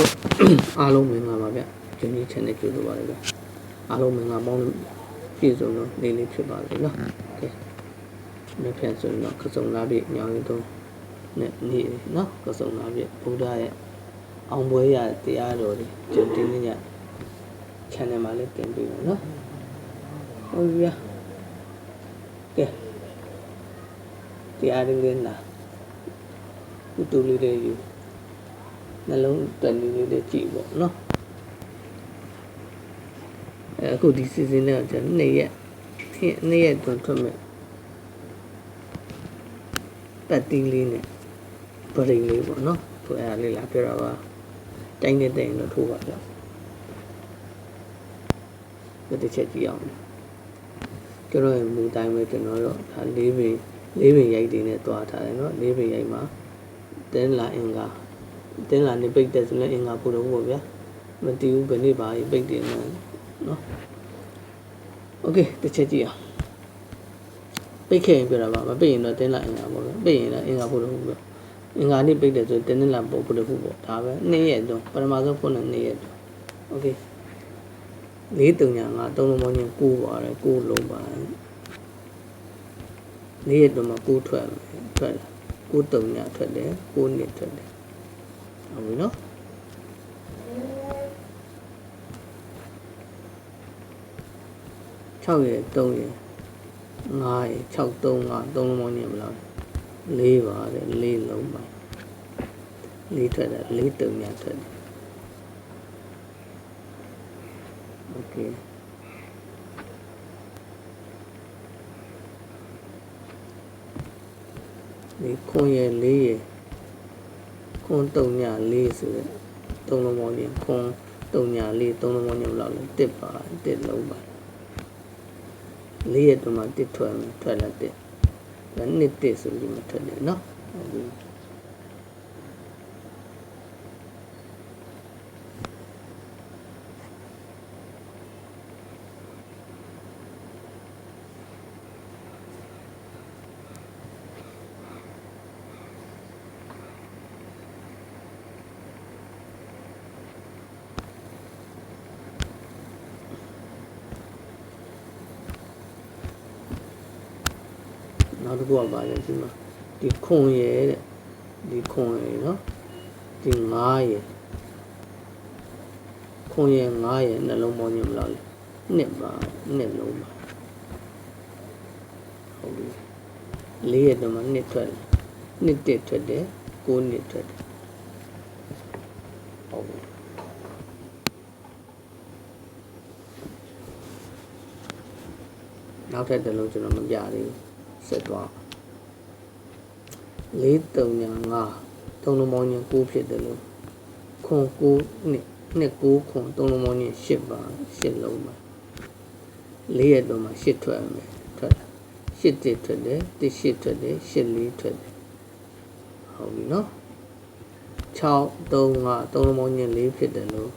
ဟုတ်အားလုံးမင်္ဂလာပါဗျဂျင်းကြီး channel ကြိုဆိုပါရစေအားလုံးမင်္ဂလာပေါင်းလို့ပြည့်စုံတော့နေ့လေးဖြစ်ပါစေနော်ကဲနေ့ပြန်ဆိုရင်တော့ကစုံလာပြီညောင်ရင်တော့နဲ့နေ့နော်ကစုံလာပြီဘုရားရဲ့အောင်ပွဲရတရားတော်တွေကျန်တင်းနေည channel မှာလည်းတင်ပေးမယ်နော်ဟုတ်ပြီဗျကဲတရားရင်းလေးလားကုတူလေးလေးယူ နှလုံးတန်လေးလေးကြည့်ပေါ့နော်အဲအခုဒီ season နဲ့ကျွန်တော်နေ့ရက်နှစ်နေ့ရက်တွန်ထွက်မဲ့ပတ်တီးလေးနဲ့ဗရိန်လေးပေါ့နော်သူအဲလေးလာပြတော့ပါတိုင်းနေတဲ့ရင်တော့ထိုးပါကြောက်ဒီတစ်ချက်ကြည့်အောင်ကျွန်တော်ရဲ့မူတိုင်းပဲကျွန်တော်တို့ဒါလေးပင်လေးပင်ရိုက်တွေနဲ့တွားထားတယ်နော်လေးပင်ရိုက်မှာတင်းလာအင်္ဂါ တင်းလာနေပိတ်တဲ့ဆိုလည်းအင်္ဂါပို့တော့ပေါ့ဗျာမတည်ဘူးဘယ်နေ့ပါပိတ်တယ်နော်နော်โอเคတစ်ချက်ကြည့်အောင်ပိတ်ခဲ့ရင်ပြတာပါမပိတ်ရင်တော့တင်းလာအင်္ဂါပေါ့ဗျာပိတ်ရင်လည်းအင်္ဂါပို့တော့ဘူးပေါ့အင်္ဂါနေ့ပိတ်တယ်ဆိုတင်းတင်းလာပို့ပို့တော့ဘူးပေါ့ဒါပဲနေ့ရက်တော့ပထမဆုံးဖုန်းနဲ့နေ့ရက်တော့โอเคလေးတုံညာငါသုံးလုံးပေါင်းချင်းကိုးပါတယ်ကိုးလုံးပါနေ့ရက်တော့မှကိုးထွက်မယ်ထွက်လာကိုးတုံညာထွက်တယ်ကိုးနှစ်ထွက်တယ် ဟုတ်ပြီနော်6ရယ်3ရယ်5ရယ်6 3 5 3လုံးမောင်းနေမလား4ပါတဲ့4လုံးပါ4ထွက်တယ်4တုံများထွက်တယ် Okay. ဒီခွန်ရယ်၄ရယ် ခွန်တုံညာ၄ဆိုတဲ့သုံးလုံးပေါင်းချင်းခွန်တုံညာ၄သုံးလုံးပေါင်းချင်းဘယ်လောက်လဲတစ်ပါတစ်လုံးပါလေးရတော့မှတစ်ထွက်မယ်ထွက်လာတစ်ဒါနှစ်တစ်ဆိုပြီးမှထွက်တယ်နော် နောက်တစ်ခုကပါလဲဒီမှာဒီခွန်ရယ်တဲ့ဒီခွန်ရယ်နော်ဒီ9ရယ်ခွန်ရယ်9ရယ်နှလုံးပေါင်းခြင်းမလားလဲနှစ်ပါနှစ်လုံးပါဟုတ်ပြီလေးရတော့မှနှစ်ထွက်တယ်နှစ်တစ်ထွက်တယ်ကိုးနှစ်ထွက်တယ်ဟုတ်ပြီနောက်ထပ်တစ်လုံးကျွန်တော်မပြသေးဘူး ဆက်သွားလေးတုံညာငါသုံးလုံးပေါင်းချင်း9ဖြစ်တယ်လို့ခွန်9နှစ်နှစ်9ခွန်သုံးလုံးပေါင်းချင်း10ပါ10လုံးပါလေးရတော့မှ10ထွက်မယ်ထွက်တယ်10တစ်ထွက်တယ်တစ်10ထွက်တယ်10လေးထွက်တယ်ဟုတ်ပြီနော်6 3 5သုံးလုံးပေါင်းချင်း4ဖြစ်တယ်လို့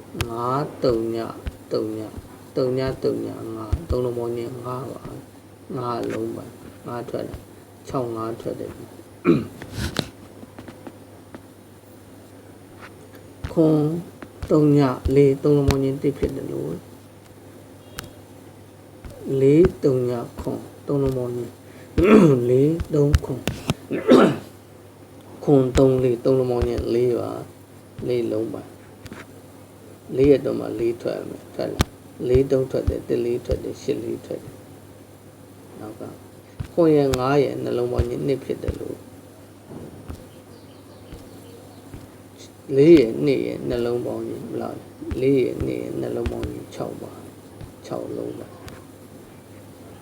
9တုံညာတုံညာတုံညာတုံညာ5သုံးလုံးပေါင်းချင်း5ပါ ငါးလုံးပါငါးထွက်တယ်6ငါးထွက်တယ်ခွန်3ည4 3လုံးပေါင်းချင်းတိဖြစ်တယ်လို့4 3ညခွန်3လုံးပေါင်းချင်း4 3ခွန်ခွန်3 4 3လုံးပေါင်းချင်း4ပါ4လုံးပါ4ရက်တော့မှ4ထွက်မယ်ထွက်လာ4တုံးထွက်တယ်1 4ထွက်တယ်8 4ထွက်တယ် နောက်ကခွန်ရ9ရနှလုံးပေါင်းချင်းနှစ်ဖြစ်တယ်လို့4ရ2ရနှလုံးပေါင်းချင်းဘလား4ရ2ရနှလုံးပေါင်းချင်း6ပါ6လုံးပါ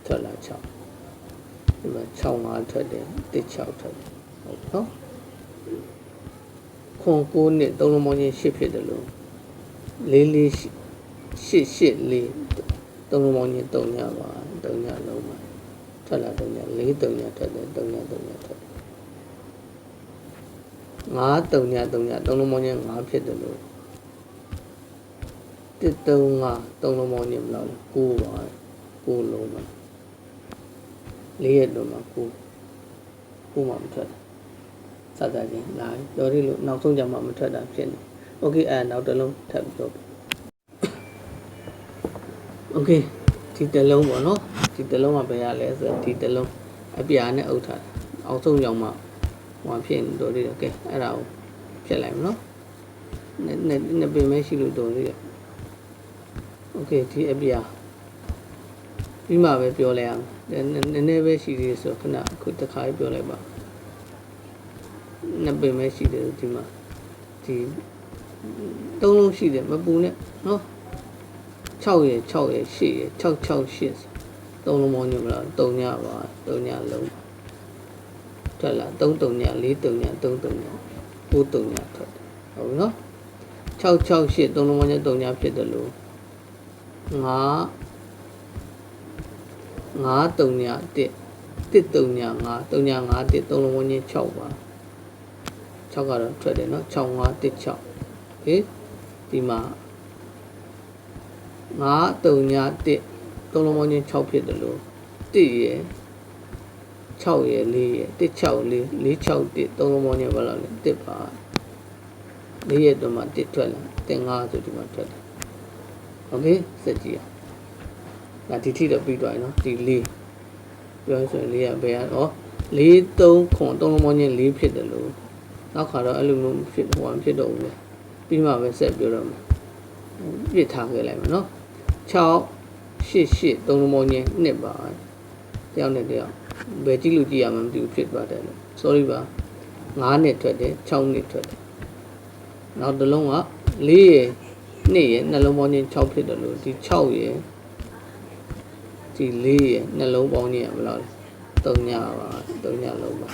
ထွက်လာ6ဒီမှာ6 5ထွက်တယ်1 6ထွက်တယ်ဟုတ်နော်ခွန်9နှစ်3လုံးပေါင်းချင်း8ဖြစ်တယ်လို့4 4 8 8 4 3လုံးပေါင်းချင်း3ညပါ3ညလုံးပါ ထွက်လာ3ည4 3ညထွက်တယ်3ည3ညထွက်တယ်5 3ည3ည3လုံးပေါင်းချင်း5ဖြစ်တယ်လို့1 3 5 3လုံးပေါင်းချင်းဘယ်လောက်လဲ9ပါ9လုံးပါ4ရက်တော့မှ9 9မှမထွက်စသချင်းလာတော်ရီလို့နောက်ဆုံးကြမှာမထွက်တာဖြစ်နေ โอเคအဲ့နောက်တစ်လုံးထပ်ပြောပြโอเค ဒီတစ်လုံးပေါ့နော်ဒီတစ်လုံးကဘယ်ရလဲဆိုတော့ဒီတစ်လုံးအပြာနဲ့အုပ်ထားအောက်ဆုံးကြောင်မှဟိုဖြစ်နေတော့လေโอเคအဲ့ဒါကိုဖြတ်လိုက်မနော်နှစ်နှစ်နှစ်ပင်ပဲရှိလို့တော့လေโอเคဒီအပြာပြီးမှပဲပြောလိုက်အောင်နည်းနည်းနည်းပဲရှိသေးဆိုခဏအခုတစ်ခါပြောလိုက်ပါနှစ်ပင်ပဲရှိတယ်ဒီမှာဒီသုံးလုံးရှိတယ်မပူနဲ့နော် 6ရယ်6ရယ်8ရယ်6 6 8သုံးလုံးမောင်းညမလား3ညပါ3ညလုံးထွက်လာ3 3ည4 3ည3 3ည9 3ညထွက်တယ်ဟုတ်ပြီနော်6 6 8သုံးလုံးမောင်းည3ညဖြစ်တယ်လို့5 5 3ည1 1 3ည5 3ည5 1 3လုံးမောင်းည6ပါ6ကတော့ထွက်တယ်နော်6 5 1 6ဟေးဒီမှာ 9 3ည1 3လုံးပေါင်းချင်း6ဖြစ်တယ်လို့1ရယ်6ရယ်4ရယ်1 6 4 4 6 1 3လုံးပေါင်းချင်းဘာလို့လဲ1ပါ4ရက်တော့မှ1ထွက်လာ1 5ဆိုဒီမှာထွက်တယ်โอเคစက်ကြည့်အောင်ဒါဒီထိတော့ပြီးသွားပြီနော်ဒီ4ပြောဆိုရင်4ရဘယ်ကတော့4 3ခွန်3လုံးပေါင်းချင်း4ဖြစ်တယ်လို့နောက်ခါတော့အဲ့လိုမျိုးဖြစ်ဟိုမဖြစ်တော့ဘူးလေပြီးမှပဲဆက်ပြောတော့မယ်ပြစ်ထားခဲ့လိုက်မယ်နော် 6 8 8သုံးလုံးပေါင်းချင်းနှစ်ပါတယောက်နဲ့တယောက်ဘယ်ကြည့်လို့ကြည့်ရမှမသိဘူးဖြစ်ပါတယ်လို့ sorry ပါ9နှစ်ထွက်တယ်6နှစ်ထွက်တယ်နောက်တစ်လုံးက4ရယ်2ရယ်နှလုံးပေါင်းချင်း6ဖြစ်တယ်လို့ဒီ6ရယ်ဒီ4ရယ်နှလုံးပေါင်းချင်းကဘယ်လောက်လဲ3ညပါ3ညလုံးပါ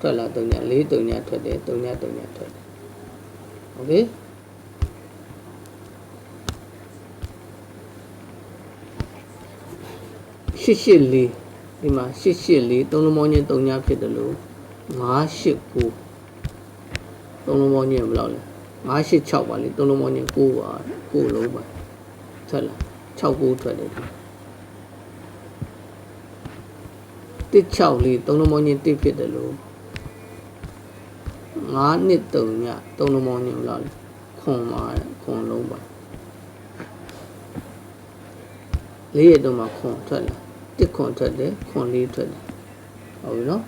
ထွက်လာ3ည4 3ညထွက်တယ်3ည3ညထွက်တယ် okay 884ဒီမှာ884သုံးလုံးပေါင်းချင်း3ညဖြစ်တယ်လို့989သုံးလုံးပေါင်းချင်းဘယ်လောက်လဲ986ပါလေသုံးလုံးပေါင်းချင်း9ပါ9လုံးပါထွက်လာ69ထွက်တယ်164သုံးလုံးပေါင်းချင်း1ဖြစ်တယ်လို့9နှစ်3ညသုံးလုံးပေါင်းချင်းဘယ်လောက်လဲခွန်ပါခွန်လုံးပါလေးရတုံးမှာခွန်ထွက်လာ တစ်ခွန်ထွက်တယ်ခွန်လေးထွက်တယ်ဟုတ်ပြီနော်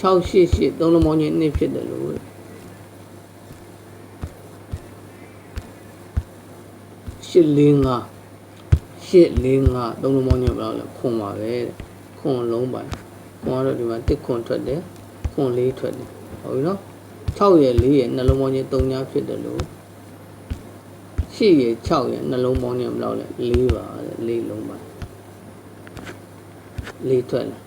6 8 8သုံးလုံးပေါင်းချင်းနှစ်ဖြစ်တယ်လို့8 4 5 8 4 5သုံးလုံးပေါင်းချင်းဘယ်လောက်လဲခွန်ပါပဲတဲ့ခွန်လုံးပါခွန်ကတော့ဒီမှာတစ်ခွန်ထွက်တယ်ခွန်လေးထွက်တယ်ဟုတ်ပြီနော် 6ရယ်4ရယ်နှလုံးပေါင်းချင်း3ညဖြစ်တယ်လို့8ရယ်6ရယ်နှလုံးပေါင်းချင်းဘယ်လောက်လဲ4ပါတဲ့4လုံးပါ4ထွက်တယ်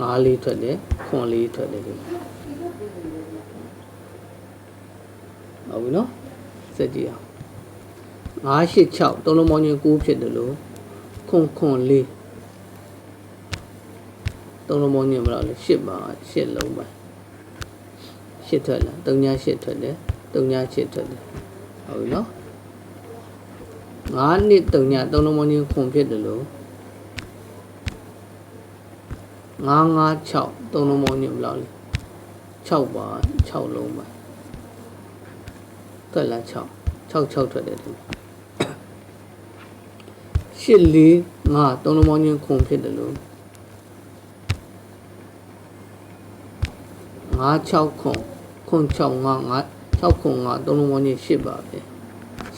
5လေးထွက်တယ်ခွန်လေးထွက်တယ်ဒီဟုတ်ပြီနော်စက်ကြည့်အောင်5 8 6သုံးလုံးပေါင်းချင်း9ဖြစ်တယ်လို့ခွန်ခွန်လေးသုံးလုံးပေါင်းချင်းဘယ်လောက်လဲ10ပါ10လုံးပါ 8ထွက်လာ3ည8ထွက်တယ်3ည8ထွက်တယ်ဟုတ်ပြီနော်9နှစ်3ည3လုံးပေါင်းချင်းခွန်ဖြစ်တယ်လို့9 5 6 3လုံးပေါင်းချင်းဘယ်လောက်လဲ6ပါ6လုံးပါထွက်လာ6 6 6ထွက်တယ်ဒီ8 4 5 3လုံးပေါင်းချင်းခွန်ဖြစ်တယ်လို့5 6ခွန် ခွန်6 5 5 6ခွန်5 3လုံးပေါင်းချင်း8ပါပဲ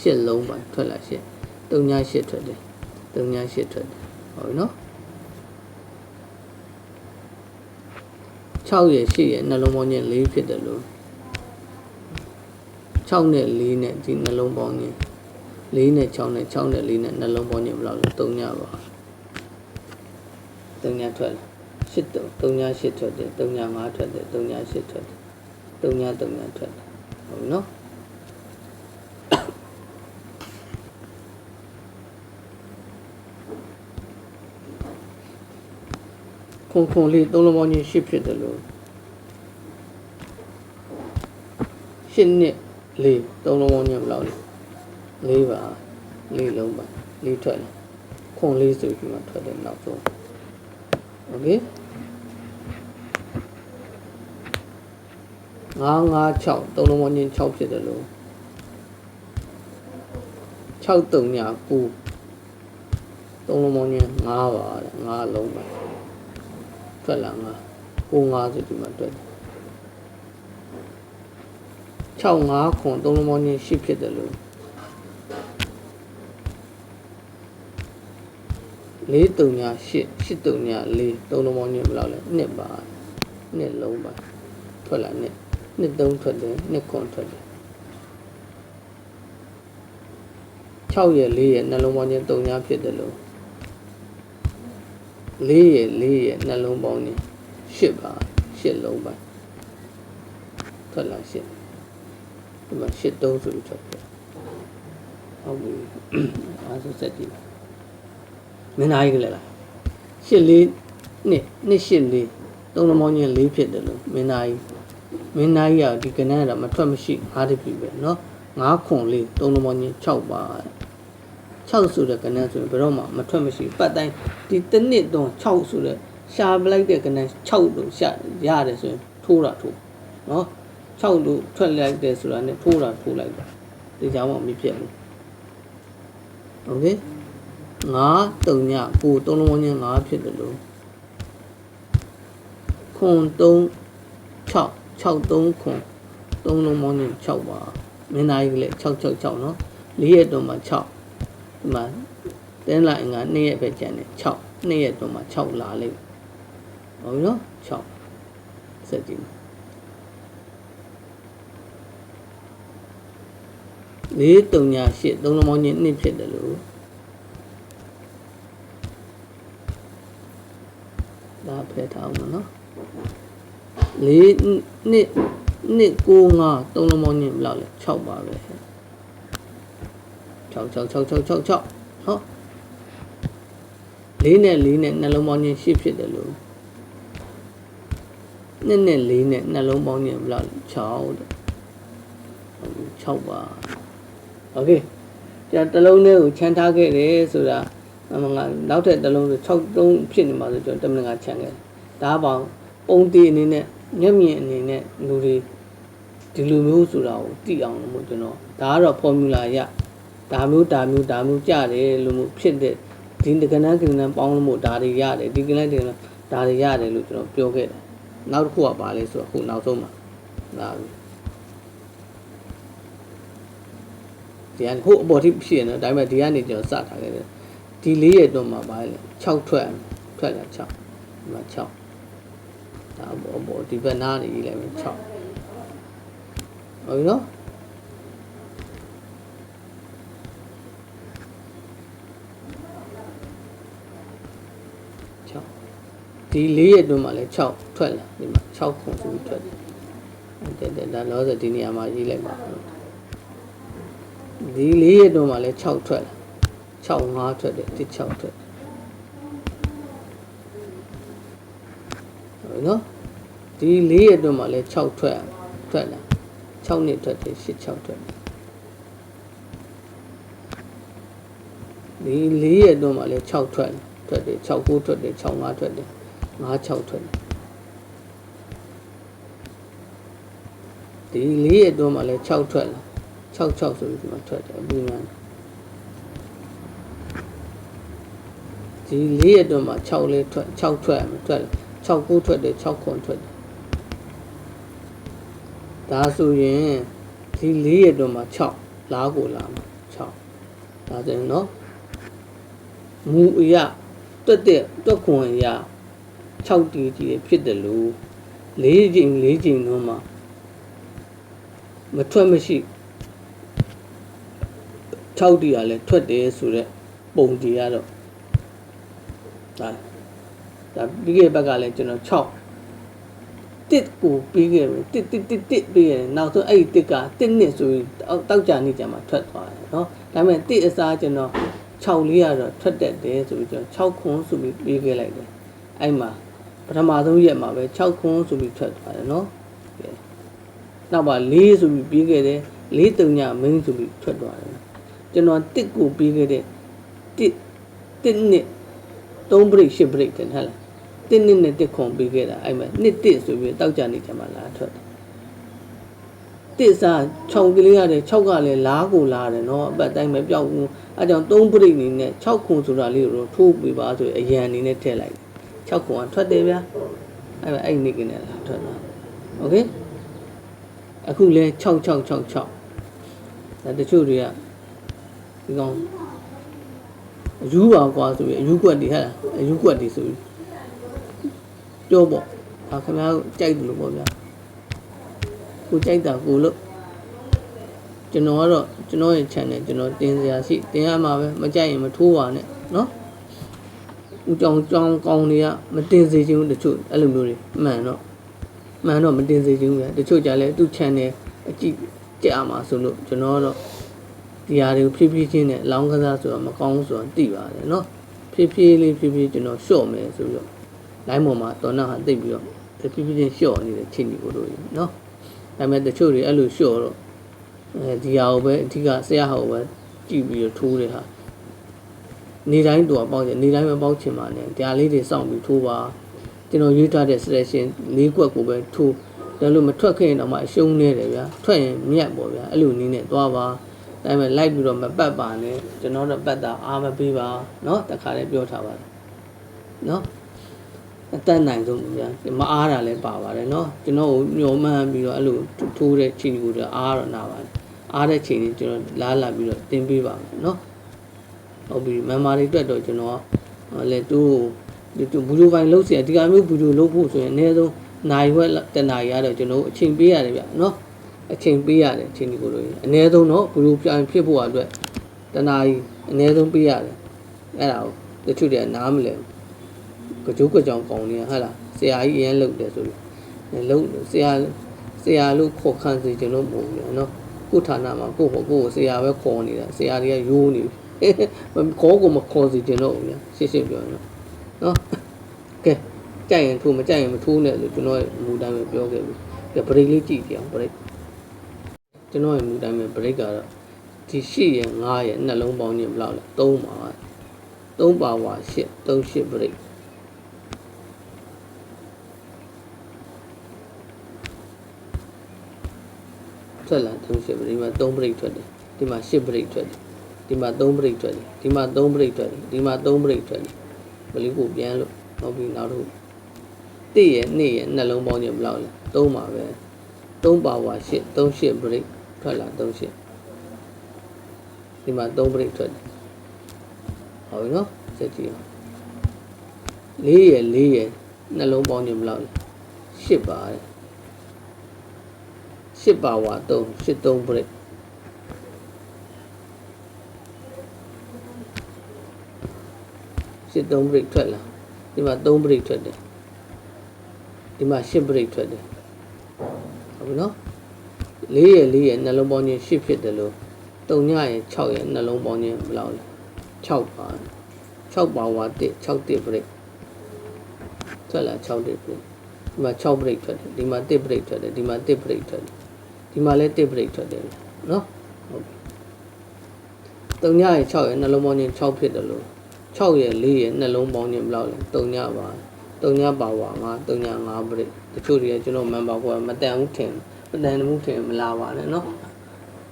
8လုံးပါထွက်လာ8 3ည8ထွက်တယ်3ည8ထွက်တယ်ဟုတ်ပြီနော်6ရယ်8ရယ်နှလုံးပေါင်းချင်း4ဖြစ်တယ်လို့6နဲ့4နဲ့ဒီနှလုံးပေါင်းချင်း4နဲ့6နဲ့6နဲ့4နဲ့နှလုံးပေါင်းချင်းဘယ်လောက်လဲ3ညပါ3ညထွက်လာ8တော့3ည8ထွက်တယ်3ည5ထွက်တယ်3ည8ထွက်တယ် 3ည3ညထွက်တယ်ဟုတ်ပြီနော်ခုံခုံလေးသုံးလုံးပေါင်းချင်းရှစ်ဖြစ်တယ်လို့ရှစ်နှစ်လေးသုံးလုံးပေါင်းချင်းဘယ်လောက်လဲလေးပါလေးလုံးပါလေးထွက်လာခွ ခွန်လေးဆိုပြီးမှထွက်တယ်နောက်ဆုံးโอเค 956သုံးလုံးပေါင်းချင်း6ဖြစ်တယ်လို့6တုံညာ9သုံးလုံးပေါင်းချင်း9ပါတဲ့9လုံးပါထွက်လာ9 9 5ဆိုဒီမှာတွေ့တယ်6 5ခွန်သုံးလုံးပေါင်းချင်း10ဖြစ်တယ်လို့လေးတုံညာ8 8တုံညာ4သုံးလုံးပေါင်းချင်းဘယ်လောက်လဲနှစ်ပါနှစ်လုံးပါထွက်လာနှစ် နှစ်သုံးထွက်တယ်နှစ်ခွန်ထွက်တယ်6ရဲ့4ရဲ့နှလုံးပေါင်းချင်းတုံညာဖြစ်တယ်လို့4ရဲ့4ရဲ့နှလုံးပေါင်းချင်း8ပါ8လုံးပါထွက်လာ8ဒီမှာ8တုံးဆိုပြီးထွက်တယ်ဟုတ်ပြီအားစစက်ကြည့်မင်းသားကြီးကလည်းလား8လေးနှစ်နှစ်8လေးသုံးလုံးပေါင်းချင်း4ဖြစ်တယ်လို့မင်းသားကြီး မင်းသားကြီးကဒီကနန်းကမထွက်မရှိ5တပြည့်ပဲเนาะ9ခွန်လေးသုံးလုံးပေါင်းချင်း6ပါ6ဆိုတဲ့ကနန်းဆိုရင်ဘယ်တော့မှမထွက်မရှိပတ်တိုင်းဒီတစ်နှစ်တော့6ဆိုတဲ့ရှာပလိုက်တဲ့ကနန်း6လို့ရှာရတယ်ဆိုရင်ထိုးတာထိုးเนาะ6လို့ထွက်လိုက်တယ်ဆိုတာနဲ့ထိုးတာထိုးလိုက်တာဒီကြောင်မှမဖြစ်ဘူးโอเค9 3ညကို3လုံးဝင်း9ဖြစ်တယ်လို့ခွန်3 6 6 3ခွန်3လုံးပေါင်းနဲ့6ပါမင်းသားကြီးကလည်း6 6 6เนาะ၄ရက်တော့မှ6ဒီမှာတင်းလိုက်ငါ2ရက်ပဲကျန်တယ်6 2ရက်တော့မှ6လာလိမ့်ဟုတ်ပြီနော်6စက်ကြည့်လေးတုံညာရှစ်သုံးလုံးပေါင်းချင်းနှစ်ဖြစ်တယ်လို့ဒါဖယ်ထားအောင်နော် လေးနှစ်နှစ်ကိုငါသုံးလုံးပေါင်းချင်းဘယ်လောက်လဲ6ပါပဲ6 6 6 6 6 6ဟောလေးနဲ့လေးနဲ့နှလုံးပေါင်းချင်းရှစ်ဖြစ်တယ်လို့နှစ်နဲ့လေးနဲ့နှလုံးပေါင်းချင်းဘယ်လောက်လဲ6တဲ့6ပါโอเคကြာတလုံးလေးကိုချမ်းထားခဲ့တယ်ဆိုတာအမငါနောက်ထပ်တလုံးဆို6တုံးဖြစ်နေမှာဆိုကျွန်တော်တမန်ကချမ်းခဲ့ဒါပေါင်း ပုံတီအနေနဲ့မျက်မြင်အနေနဲ့လူတွေဒီလိုမျိုးဆိုတာကိုသိအောင်လို့ကျွန်တော်ဒါကတော့ formula ရဒါမျိုးဒါမျိုးဒါမျိုးကြတယ်လို့မျိုးဖြစ်တဲ့ဒီကနန်းကနန်းပေါင်းလို့ဒါတွေရတယ်ဒီကနန်းဒီကနန်းဒါတွေရတယ်လို့ကျွန်တော်ပြောခဲ့တယ်နောက်တစ်ခုကပါလဲဆိုတော့အခုနောက်ဆုံးမှာဒါဒီကခုအပေါ်ထိဖြစ်နေတော့ဒါပေမဲ့ဒီကနေကျွန်တော်စထားခဲ့တယ်ဒီလေးရဲ့တော့မှာပါလေ6ထွက်ထွက်လာ6ဒီမှာ6 ဒါအပေါ်အပေါ်ဒီဘက်နားနေရေးလိုက်မယ်6ဟုတ်ပြီနော်ဒီလေးရဲ့အတွင်းမှာလည်း6ထွက်လာဒီမှာ6ခုဆိုပြီးထွက်တယ်တဲ့ဒါလောဆယ်ဒီနေရာမှာရေးလိုက်ပါဒီလေးရဲ့အတွင်းမှာလည်း6ထွက်လာ6 5ထွက်တယ်ဒီ6ထွက် ဟုတ်နော်ဒီလေးရဲ့အတွင်းမှာလည်း6ထွက်ထွက်လာ6နှစ်ထွက်တယ်8 6ထွက်ဒီလေးရဲ့အတွင်းမှာလည်း6ထွက်ထွက်တယ်6 9ထွက်တယ်6 5ထွက်တယ်5 6ထွက်တယ်ဒီလေးရဲ့အတွင်းမှာလည်း6ထွက်လာ6 6ဆိုပြီးဒီမှာထွက်တယ်အပြီးမှဒီလေးရဲ့အတွင်းမှာ6လေးထွက်6ထွက်မှာထွက်6 9ထွက်တယ်6ခွန်ထွက်တယ်ဒါဆိုရင်ဒီလေးရဲ့အတွင်းမှာ6လားကိုလာမှာ6ဒါဆိုရင်နော်မူအရတွက်တဲ့တွက်ခွန်အရ6တီးကြီးဖြစ်တယ်လို့၄ချိန်၄ချိန်တော့မှမထွက်မရှိ6တီးကလည်းထွက်တယ်ဆိုတော့ပုံတီးကတော့ဒါ ဒါပြီးခဲ့ဘက်ကလည်းကျွန်တော်6တစ်ကိုပြီးခဲ့ပြီတစ်တစ်တစ်တစ်ပြီးရတယ်နောက်ဆုံးအဲ့ဒီတစ်ကတစ်နှစ်ဆိုရင်တောက်ကြနေကြမှာထွက်သွားတယ်เนาะဒါပေမဲ့တစ်အစားကျွန်တော်6လေးကတော့ထွက်တက်တယ်ဆိုပြီးကျွန်တော်6ခွန်းဆိုပြီးပြီးခဲ့လိုက်တယ်အဲ့မှာပထမဆုံးရက်မှာပဲ6ခွန်းဆိုပြီးထွက်သွားတယ်เนาะနောက်ပါ4ဆိုပြီးပြီးခဲ့တယ်4တုံညမင်းဆိုပြီးထွက်သွားတယ်ကျွန်တော်တစ်ကိုပြီးခဲ့တဲ့တစ် တစ်နှစ်3 break 10 break တင်ဟဲ့လား တစ်နှစ်နဲ့တစ်ခွန်ပြီးခဲ့တာအဲ့မှာနှစ်တစ်ဆိုပြီးတောက်ကြနေကြမှာလာထွက်တယ်တစ်စား6ကလေးရတယ်6ကလည်းလားကိုလားတယ်နော်အပတ်တိုင်းမပြောက်ဘူးအဲကြောင့်3 break နေနဲ့6ခွန်ဆိုတာလေးကိုထိုးပြီးပါဆိုရင်အရန်အနေနဲ့ထည့်လိုက်တယ်6ခွန်ကထွက်တယ်ဗျာအဲ့မှာအဲ့နှစ်ကနေလာထွက်တာโอเคအခုလဲ6666ဒါတချို့တွေကဒီကောင်အယူပါကွာဆိုပြီးအယူကွက်တွေဟဲ့လားအယူကွက်တွေဆိုပြီး ပြောပေါ့ဒါခင်ဗျားတို့ကြိုက်တယ်လို့ပေါ့ဗျာကိုကြိုက်တာကိုလို့ကျွန်တော်ကတော့ကျွန်တော်ရဲ့ channel ကျွန်တော်တင်စရာရှိတင်ရမှာပဲမကြိုက်ရင်မထိုးပါနဲ့နော်ဦးကြောင်ကြောင်ကောင်းတွေကမတင်စေချင်ဘူးတချို့အဲ့လိုမျိုးတွေမှန်တော့မှန်တော့မတင်စေချင်ဘူးလေတချို့ကြလဲသူ့ channel အကြည့်ကြရမှာဆိုလို့ကျွန်တော်ကတော့ဒီဟာတွေကိုဖြည်းဖြည်းချင်းနဲ့လောင်းကစားဆိုတော့မကောင်းဆိုတော့တိပါတယ်နော်ဖြည်းဖြည်းလေးဖြည်းဖြည်းကျွန်တော်လျှော့မယ်ဆိုတော့ တော့ line ပေါ်မှာတော်နာဟာတိတ်ပြီးတော့ဖြည်းဖြည်းချင်းရှော့နေတဲ့ချင်းကြီးကိုတို့เนาะဒါပေမဲ့တချို့တွေအဲ့လိုရှော့တော့အဲဒီဟာကိုပဲအဓိကဆရာဟောပဲကြည့်ပြီးတော့ထိုးတဲ့ဟာနေတိုင်းတော့ပေါက်တယ်နေတိုင်းမပေါက်ချင်ပါနဲ့တရားလေးတွေစောင့်ပြီးထိုးပါကျွန်တော်ရွေးထားတဲ့ selection ၄ကွက်ကိုပဲထိုးဒါလို့မထွက်ခဲ့ရင်တော့မှအရှုံးနေတယ်ဗျာထွက်ရင်မြတ်ပေါ့ဗျာအဲ့လိုနည်းနဲ့သွားပါဒါပေမဲ့လိုက်ပြီးတော့မပတ်ပါနဲ့ကျွန်တော်တို့ပတ်တာအားမပေးပါเนาะတခါလေးပြောထားပါတယ်เนาะ အတက်နိုင်ဆုံးဗျာမအားတာလည်းပါပါတယ်เนาะကျွန်တော်ကိုညှော်မှန်းပြီးတော့အဲ့လိုထိုးတဲ့ချိန်ကိုတော့အားတော့နာပါတယ်အားတဲ့ချိန်ကြီးကျွန်တော်လာလာပြီးတော့တင်ပေးပါမယ်เนาะဟုတ်ပြီမန်မာတွေအတွက်တော့ကျွန်တော်လေတူဒီတူဘူဒိုပိုင်းလုံးเสียဒီကမျိုးဘူဒိုလုံးဖို့ဆိုရင်အနည်းဆုံးနိုင်ဝက်တနာရီရတော့ကျွန်တော်အချိန်ပေးရတယ်ဗျเนาะအချိန်ပေးရတယ်အချိန်ဒီကိုလို့အနည်းဆုံးတော့ဘူဒိုပြန်ဖြစ်ဖို့အတွက်တနာရီအနည်းဆုံးပေးရတယ်အဲ့ဒါကိုတချို့တွေကနားမလဲဘူး ကြိုးကြောင်ကောင်းနေဟာလားဆရာကြီးအရင်လှုပ်တယ်ဆိုလို့လှုပ်ဆရာဆရာလို့ခေါ်ခံစီကျွန်တော်ပုံပြန်နော်ကိုဌာနမှာကိုဟိုကိုဆရာပဲခေါ်နေတာဆရာတွေကရိုးနေခေါ်ကိုမခေါ်စီကျွန်တော်ပြန်ရှင်းရှင်းပြောနော်နော်ကဲကြိုက်ရင်ထိုးမကြိုက်ရင်မထိုးနဲ့လို့ကျွန်တော်မူတိုင်းပဲပြောခဲ့ပြီကဲဘရိတ်လေးကြည့်ကြအောင်ဘရိတ်ကျွန်တော်ရဲ့မူတိုင်းပဲဘရိတ်ကတော့ဒီရှိရ9ရဲ့နှလုံးပေါင်းညင်ဘလောက်လဲ3ပါ3ပါဝါ8 38ဘရိတ် ထွက်လာ3 8 break ဒီမှာ3 break ထွက်တယ်ဒီမှာ8 break ထွက်တယ်ဒီမှာ3 break ထွက်တယ်ဒီမှာ3 break ထွက်တယ်ဒီမှာ3 break ထွက်တယ်ဘလီကိုပြန်လို့နောက်ပြီးနောက်တော့တည့်ရဲ့နေ့ရဲ့နှလုံးပေါင်းခြင်းဘယ်လောက်လဲ3ပါပဲ3ပါဝါ8 3 8 break ထွက်လာ3 8ဒီမှာ3 break ထွက်တယ်ဟုတ်ပြီနော်စက်ကြည့်အောင်4ရဲ့4ရဲ့နှလုံးပေါင်းခြင်းဘယ်လောက်လဲ8ပါတဲ့ 8ပါဝါ3 8 3 break ရှစ်3 break ထွက်လာဒီမှာ3 break ထွက်တယ်ဒီမှာ8 break ထွက်တယ်ဟုတ်ပြီနော်4ရဲ့4ရဲ့နှလုံးပေါင်းခြင်း8ဖြစ်တယ်လို့3ညရဲ့6ရဲ့နှလုံးပေါင်းခြင်းဘယ်လောက်လဲ6ပါ6ပါဝါ1 6 1 break ထွက်လာ6 1 break ဒီမှာ6 break ထွက်တယ်ဒီမှာ1 break ထွက်တယ်ဒီမှာ1 break ထွက်တယ် ဒီမှာလည်း1 break ထွက်တယ်နော်ဟုတ်ပြီ3ညရဲ့6ရဲ့နှလုံးပေါင်းခြင်း6ဖြစ်တယ်လို့6ရဲ့4ရဲ့နှလုံးပေါင်းခြင်းဘယ်လောက်လဲ3ညပါ3ညပါဝါ9 3ည5ပရိတချို့တွေကကျွန်တော်မန်ပါကွာမတန်ဘူးထင်မတန်ဘူးထင်မလာပါနဲ့เนาะ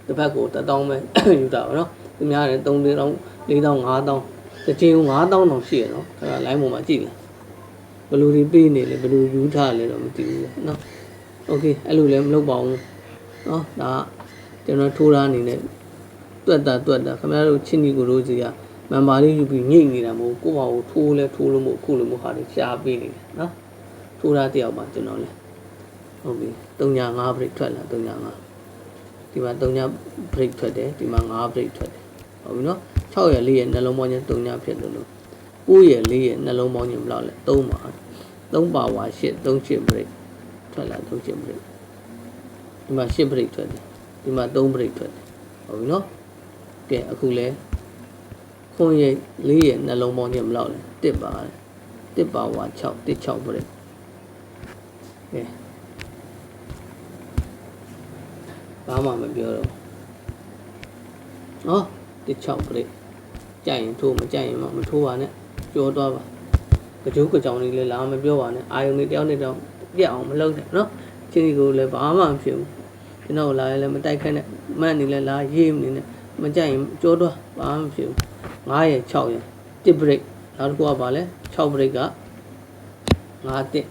တစ်ဖက်ကို1000ပဲယူတာပါเนาะသူများတယ်3 4000 4000 5000တစ်ချိန်ကို9000တောင်ရှိရเนาะခါလိုင်းပေါ်မှာကြည့်လေဘယ်လိုဒီပေးနေလဲဘယ်လိုယူထားလဲတော့မသိဘူးเนาะโอเคအဲ့လိုလည်းမလုပ်ပါဘူး နော်ဒါကျွန်တော်ထိုးတာအနေနဲ့တွက်တာတွက်တာခင်ဗျားတို့ချစ်ညီကိုတို့စီကမန်ပါလေးယူပြီးညိတ်နေတာမဟုတ်ကိုယ့်ဘာကိုထိုးလဲထိုးလို့မဟုတ်ခုလိုမဟုတ်ဟာတွေရှားပေးနေတယ်နော်ထိုးတာတယောက်ပါကျွန်တော်လဲဟုတ်ပြီ3.5 break ထွက်လာ3.5ဒီမှာ3.5 break ထွက်တယ်ဒီမှာ5 break ထွက်တယ်ဟုတ်ပြီနော်6ရယ်4ရယ်နှလုံးပေါင်းချင်း3.5ဖြစ်လို့လို့9ရယ်4ရယ်နှလုံးပေါင်းချင်းဘယ်လောက်လဲ3ပါ3ပါဝါ8 3 chip break ထွက်လာ3 chip break ဒီမှာ8 break ထွက်တယ်ဒီမှာ3 break ထွက်တယ်ဟုတ်ပြီနော်ကဲအခုလဲခွန်ရဲ့လေးရဲ့နှလုံးပေါင်းခြင်းမလောက်လဲတစ်ပါတစ်ပါဝါ6တစ်6ပြည့်ကဲဘာမှမပြောတော့နော်တစ်6ပြည့်ကြိုက်ရင်ထိုးမကြိုက်ရင်မမထိုးပါနဲ့ကြောသွားပါကြိုးကြောင်လေးလည်းလာမပြောပါနဲ့အာယုန်လေးတယောက်နဲ့တယောက်ပြက်အောင်မလုပ်နဲ့နော် ချင်းဒီကိုလည်းဘာမှမဖြစ်ဘူးကျွန်တော်လာရင်လည်းမတိုက်ခက်နဲ့မန့်နေလည်းလာရေးနေနဲ့မကြိုက်ရင်ကြောသွားဘာမှမဖြစ်ဘူး9ရယ်6ရယ်တစ် break နောက်တစ်ခုကပါလဲ6 break က9တစ်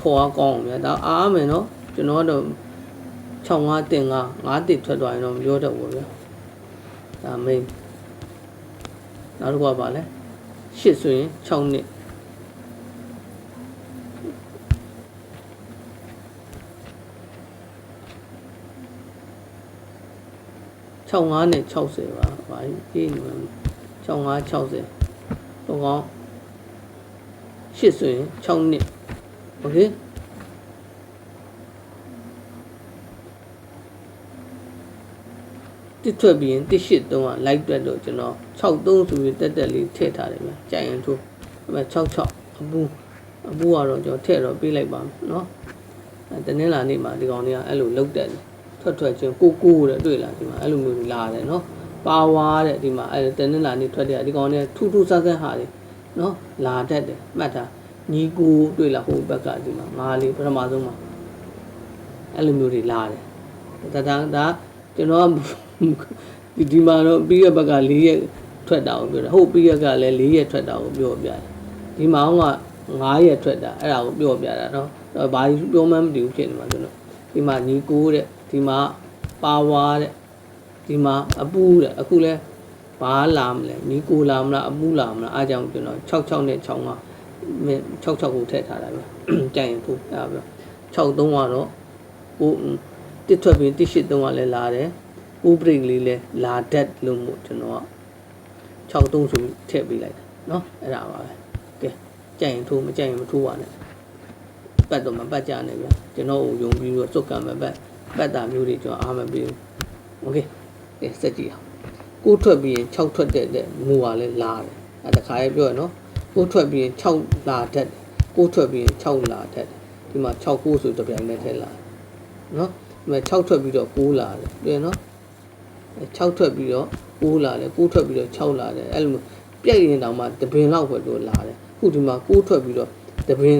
ခေါ်ကောင်းအောင်ဗျာဒါအားမယ်နော်ကျွန်တော်တော့6 5တင်5 5တစ်ထွက်သွားရင်တော့မပြောတတ်ဘူးဗျာဒါ main နောက်တစ်ခုကပါလဲ8ဆိုရင်6နှစ် 65နဲ့60ပါဘာကြီးနေမှာ65 60တော့ကောင်း8ဆိုရင်6နှစ်โอเคတစ်ထွက်ပြီးရင်တစ်ရှစ်တုံးကလိုက်တွက်တော့ကျွန်တော်63ဆိုပြီးတက်တက်လေးထည့်ထားတယ်ဗျကြိုင်ရင်ထိုးအဲ့မဲ့66အပူအပူကတော့ကျွန်တော်ထည့်တော့ပေးလိုက်ပါမယ်เนาะအဲတနင်္လာနေ့မှာဒီကောင်လေးကအဲ့လိုလုတ်တက်တယ် ထွက်ထွက်ချင်းကိုကိုတဲ့တွေ့လားဒီမှာအဲ့လိုမျိုးလာတယ်เนาะပါဝါတဲ့ဒီမှာအဲ့တနင်္လာနေ့ထွက်တဲ့ဒီကောင်လေးထူးထူးဆန်းဆန်းဟာတယ်เนาะလာတတ်တယ်မှတ်ထားညီကိုတွေ့လားဟိုဘက်ကဒီမှာငါလေးပထမဆုံးမှာအဲ့လိုမျိုးတွေလာတယ်ဒါဒါဒါကျွန်တော်ကဒီဒီမှာတော့ပြီးရဘက်က၄ရက်ထွက်တာကိုပြောတယ်ဟုတ်ပြီးရကလည်း၄ရက်ထွက်တာကိုပြောပြတယ်ဒီမှာက9ရက်ထွက်တာအဲ့ဒါကိုပြောပြတာเนาะဘာပြောမှမသိဘူးဖြစ်နေမှာကျွန်တော်ဒီမှာညီကိုတဲ့ ဒီမှာပါဝါတဲ့ဒီမှာအပူတဲ့အခုလဲဘာလာမလဲညီကိုလာမလားအပူလာမလားအားကြောင့်ကျွန်တော်66နဲ့6က66ကိုထည့်ထားတာပဲကြိုင်ရင်ဖူးအဲ့ဒါပဲ63ကတော့ဟိုတစ်ထွက်ပြီးတစ်ရှစ်3ကလည်းလာတယ်ဥပရိတ်လေးလည်းလာတတ်လို့မို့ကျွန်တော်က63ဆိုပြီးထည့်ပေးလိုက်တာเนาะအဲ့ဒါပါပဲကဲကြိုင်ရင်ထိုးမကြိုင်ရင်မထိုးပါနဲ့ပတ်တော့မပတ်ကြနဲ့ဗျာကျွန်တော်ကိုယုံပြီးတော့စုတ်ကံမပတ် ပတ်တာမျိုးတွေကျွန်တော်အားမပေးဘူးโอเคကဲစက်ကြည့်အောင်ကိုထွက်ပြီးရင်6ထွက်တဲ့တဲ့ငိုပါလဲလာတယ်အဲတခါရေးပြောရနော်ကိုထွက်ပြီးရင်6လာတတ်တယ်ကိုထွက်ပြီးရင်6လာတတ်တယ်ဒီမှာ6 9ဆိုတပြိုင်တည်းထည့်လာနော်ဒီမှာ6ထွက်ပြီးတော့9လာတယ်တွေ့နော်6ထွက်ပြီးတော့9လာတယ်9ထွက်ပြီးတော့6လာတယ်အဲ့လိုပြက်ရင်တောင်မှတပင်လောက်ပဲတို့လာတယ်ခုဒီမှာ9ထွက်ပြီးတော့တပင်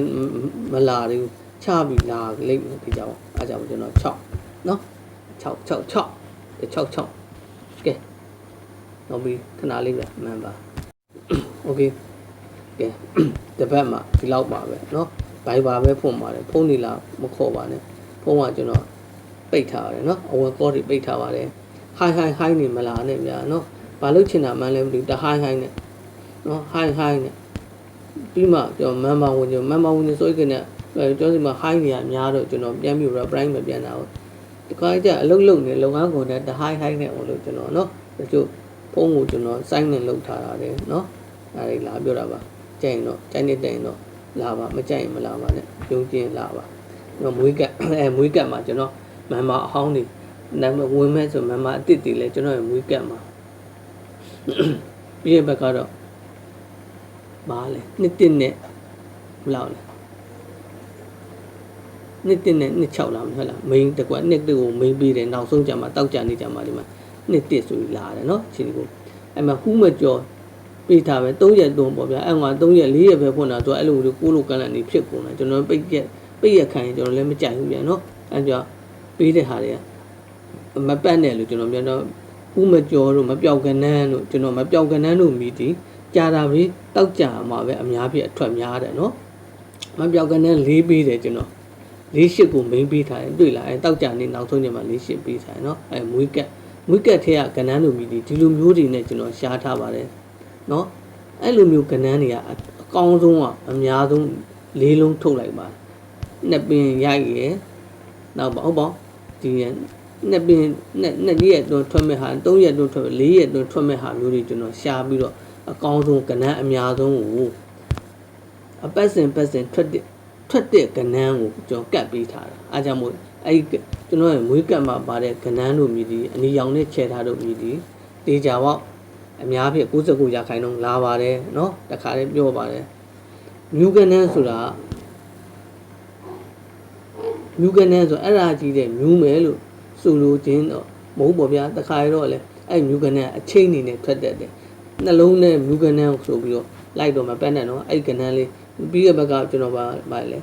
မလာသေးဘူးချပြီးလာလိမ့်မယ်ဒီကြောင်အားကြောင့်ကျွန်တော်6 နော်6 6 6 6 6ကဲနောက်ပြီးခဏလေးပဲမှန်ပါโอเคကဲတပတ်မှာဒီလောက်ပါပဲเนาะဘိုင်ဘာပဲဖွင့်ပါတယ်ဖုန်းနေလားမခေါ်ပါနဲ့ဖုန်းကကျွန်တော်ပိတ်ထားပါတယ်เนาะအဝင်ကောတွေပိတ်ထားပါတယ်ဟိုင်းဟိုင်းဟိုင်းနေမလားနဲ့ဗျာเนาะဘာလို့ချင်တာမှန်းလဲမသိဘူးတဟိုင်းဟိုင်းနဲ့เนาะဟိုင်းဟိုင်းနဲ့ပြီးမှကျွန်တော်မန်မာဝင်ကျွန်တော်မန်မာဝင်ဆိုရင်လည်းကျွန်တော်ဒီမှာဟိုင်းနေရများတော့ကျွန်တော်ပြန်ပြီး reprime မပြန်တာဟုတ် ဒီခါကျအလုပ်လုပ်နေလုပ်ငန်းကုန်တဲ့တဟိုင်းဟိုင်းနဲ့ဟိုလို့ကျွန်တော်နော်တချို့ဖုန်းကိုကျွန်တော်စိုင်းနေလုပ်ထားတာလေနော်ဒါတွေလာပြောတာပါကြိုက်ရင်တော့ကြိုက်နေတိုင်တော့လာပါမကြိုက်ရင်မလာပါနဲ့ယုံကြည်လာပါကျွန်တော်မွေးကအဲမွေးကမှာကျွန်တော်မန်မာအဟောင်းနေနာမဝင်မဲ့ဆိုမန်မာအစ်စ်တွေလဲကျွန်တော်ရဲ့မွေးကမှာပြီးရဘက်ကတော့မားလေနှစ်တစ်နဲ့ဘလောက်လဲ နှစ်တစ်နဲ့နှစ်6လားမဟုတ်လားမိန်တကွနှစ်တစ်ကိုမိန်ပြီးတယ်နောက်ဆုံးကြမှာတောက်ကြနေကြမှာဒီမှာနှစ်တစ်ဆိုပြီးလာတယ်နော်ချင်းကိုအဲ့မှာဟူးမကျော်ပေးထားပဲ3ရက်တုံးပေါ့ဗျာအဲ့မှာ3ရက်4ရက်ပဲဖွင့်တာဆိုအဲ့လိုလိုကိုလိုကန်လန်နေဖြစ်ကုန်တယ်ကျွန်တော်ပိတ်ရက်ပိတ်ရက်ခံရင်ကျွန်တော်လည်းမကြိုက်ဘူးဗျာနော်အဲ့ကြောင့်ပေးတဲ့ဟာတွေကမပတ်နဲ့လို့ကျွန်တော်ပြောတော့ဥမကျော်တို့မပြောက်ကနန်းတို့ကျွန်တော်မပြောက်ကနန်းတို့မိတီကြာတာပဲတောက်ကြမှာပဲအများပြအထွက်များတယ်နော်မပြောက်ကနန်း၄ပေးတယ်ကျွန်တော် ၄ရှစ်ကိုမိန်ပေးထားတယ်တွေ့လားအဲတောက်ကြနေနောက်ဆုံးညမှာ၄ရှစ်ပေးထားတယ်နော်အဲမွေးကက်မွေးကက်ထဲကကနန်းတို့မိတီဒီလိုမျိုးတွေနဲ့ကျွန်တော်ရှားထားပါတယ်နော်အဲ့လိုမျိုးကနန်းတွေကအကောင်းဆုံးကအများဆုံးလေးလုံးထုတ်လိုက်ပါနှစ်ပင်ရိုက်ရယ်နောက်ပေါ့ဟုတ်ပေါ့ဒီနှစ်ပင်နှစ်နှစ်ရက်တွန်းထွက်မဲ့ဟာ၃ရက်တွန်းထွက်မဲ့၄ရက်တွန်းထွက်မဲ့ဟာမျိုးတွေကျွန်တော်ရှားပြီးတော့အကောင်းဆုံးကနန်းအများဆုံးကိုအပတ်စဉ်ပတ်စဉ်ထွက်တဲ့ ထွက်တဲ့ကနန်းကိုကျွန်တော်ကတ်ပေးထားတာအားကြောင့်မို့အဲ့ကျွန်တော်ရဲ့မွေးကတ်မှာပါတဲ့ကနန်းတို့မြည်ဒီအနီရောင်နဲ့ခြေထားတို့မြည်ဒီတေချာပေါ့အများဖြင့်69ရာခိုင်နှုန်းလာပါတယ်เนาะတခါလေးပြောပါတယ်မြူကနန်းဆိုတာမြူကနန်းဆိုအဲ့ဒါကြီးတဲ့မြူးမယ်လို့ဆိုလိုခြင်းတော့မဟုတ်ပါဗျာတခါရတော့လေ အဲ့မြူကနန်းအချိန်အနေနဲ့ထွက်တတ်တယ်နှလုံးနဲ့မြူကနန်းဆိုပြီးတော့လိုက်တော့မပတ်နဲ့နော်အဲ့ကနန်းလေး ပြီးတဲ့ဘက်ကကျွန်တော်ပါပါလေ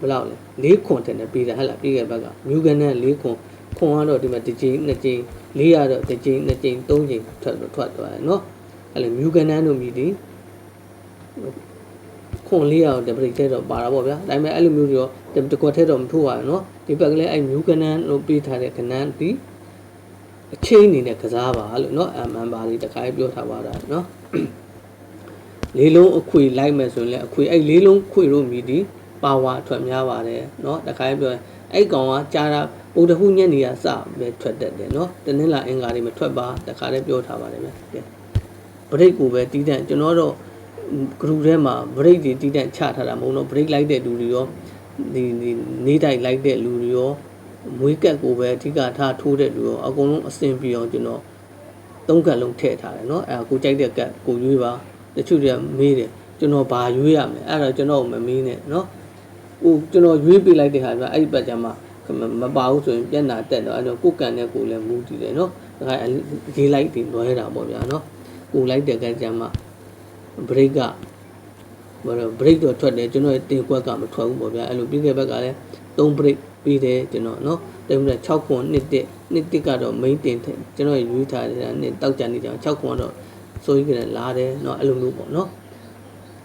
ဘယ်လောက်လဲ၄ခွန်တည်းနဲ့ပြီးတယ်ဟဲ့လားပြီးခဲ့ဘက်ကမြူကန်နဲ့၄ခွန်ခွန်ကတော့ဒီမှာတစ်ချိန်နှစ်ချိန်၄ရတော့တစ်ချိန်နှစ်ချိန်သုံးချိန်ထွက်ထွက်သွားတယ်နော်အဲ့လိုမြူကန်နန်းတို့မြည်ဒီခွန်၄ရတော့တပရိထဲတော့ပါတာပေါ့ဗျာဒါပေမဲ့အဲ့လိုမျိုးတွေတော့တကွက်ထဲတော့မထိုးပါဘူးနော်ဒီဘက်ကလည်းအဲ့မြူကန်နန်းလို့ပြီးထားတဲ့ကနန်းဒီအချိန်အနေနဲ့ကစားပါလို့နော်အမှန်ပါလေးတခါပြောထားပါတာနော် လေးလုံးအခွေလိုက်မယ်ဆိုရင်လည်းအခွေအဲ့လေးလုံးခွေလို့မြည်ဒီပါဝါအထွက်များပါတယ်เนาะတခါပြောရင်အဲ့ကောင်ကကြားတာဗုဒ္ဓဟူးညနေကစပဲထွက်တတ်တယ်เนาะတနင်္လာအင်္ဂါတွေမထွက်ပါတခါလည်းပြောထားပါတယ်ဗျကဲဘရိတ်ကိုပဲတီးတန့်ကျွန်တော်တော့ဂရုထဲမှာဘရိတ်တွေတီးတန့်ချထားတာမဟုတ်တော့ဘရိတ်လိုက်တဲ့လူတွေရောဒီဒီနေတိုက်လိုက်တဲ့လူတွေရောမွေးကက်ကိုပဲအဓိကထားထိုးတဲ့လူရောအကုန်လုံးအဆင်ပြေအောင်ကျွန်တော်သုံးကက်လုံးထည့်ထားတယ်เนาะအဲကိုကြိုက်တဲ့ကက်ကိုရွေးပါ တချို့တွေကမေးတယ်ကျွန်တော်ဘာရွေးရမလဲအဲ့ဒါကျွန်တော်မမေးနဲ့နော်ဟိုကျွန်တော်ရွေးပေးလိုက်တဲ့ဟာကအဲ့ဒီပတ်ကြမှာမပါဘူးဆိုရင်ပြန်လာတက်တော့အဲ့တော့ကိုယ်ကန်နဲ့ကိုယ်လည်းမူးတည်တယ်နော်ဒါကရေးလိုက်တင်လွဲတာပေါ့ဗျာနော်ကိုယ်လိုက်တဲ့ကကြမှာ break ကဘာလို့ break တော့ထွက်တယ်ကျွန်တော်တင်ကွက်ကမထွက်ဘူးပေါ့ဗျာအဲ့လိုပြီးခဲ့ဘက်ကလည်း3 break ပြီးတယ်ကျွန်တော်နော်တိမ်ပြီး6ခွန်1 1 1ကတော့ main တင်ကျွန်တော်ရွေးထားတယ်ဒါနဲ့တောက်ကြနေကြအောင်6ခွန်တော့ စိုးကြီးကလည်းလာတယ်เนาะအဲ့လိုမျိုးပေါ့เนาะ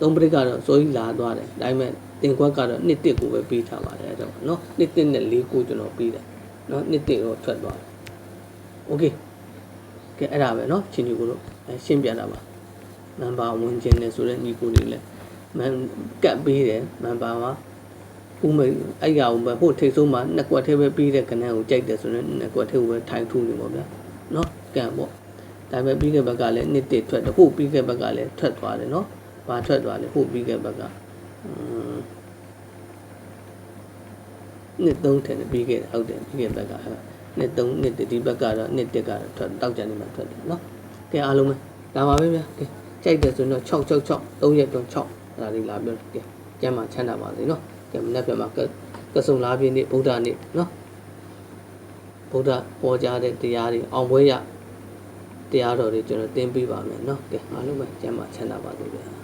3 break ကတော့စိုးကြီးလာသွားတယ်ဒါပေမဲ့တင်ကွက်ကတော့1တစ်ကိုပဲပြီးထားပါတယ်အဲ့တော့เนาะ1တစ်နဲ့4ကိုကျွန်တော်ပြီးတယ်เนาะ1တစ်တော့ထွက်သွားတယ်โอเคကဲအဲ့ဒါပဲเนาะချင်းဒီကိုတော့ရှင်းပြတာပါမန်ပါဝင်ခြင်းနဲ့ဆိုတဲ့ညီကိုတွေလည်းမန်ကတ်ပေးတယ်မန်ပါမှာဥမေအဲ့ရအောင်ပဲဟိုထိတ်ဆုံးမှာနှစ်ကွက်ထဲပဲပြီးတဲ့ကနန်းကိုကြိုက်တယ်ဆိုရင်နှစ်ကွက်ထဲကိုပဲထိုင်ထူနေပေါ့ဗျာနော်ကံပေါ့ ဒါပေမဲ့ပြီးခဲ့ဘက်ကလည်းနှစ်တစ်ထွက်တယ်ဟိုပြီးခဲ့ဘက်ကလည်းထွက်သွားတယ်နော်ဘာထွက်သွားလဲဟိုပြီးခဲ့ဘက်ကอืมနှစ်သုံးထက်ပြီးခဲ့တယ်ဟုတ်တယ်ပြီးခဲ့ဘက်ကနှစ်သုံးနှစ်ဒီဘက်ကတော့နှစ်တစ်ကတော့ထွက်တောက်ကြနေမှထွက်တယ်နော်ကဲအားလုံးပဲဒါပါပဲဗျာကဲကြိုက်တယ်ဆိုတော့666 3ရက်တော့6ဒါလေးလာပြောကဲကျမ်းမှာချမ်းသာပါစေနော်ကဲမနေ့ပြန်မှာကစုံလားပြည့်နေ့ဗုဒ္ဓနေ့နော်ဗုဒ္ဓပေါ်ကြားတဲ့တရားတွေအောင်ပွဲရ တရားတော်တွေကျွန်တော်သင်ပေးပါမယ်နော်ကဲအားလုံးပဲကျမ်းမှာချမ်းသာပါစေဗျာ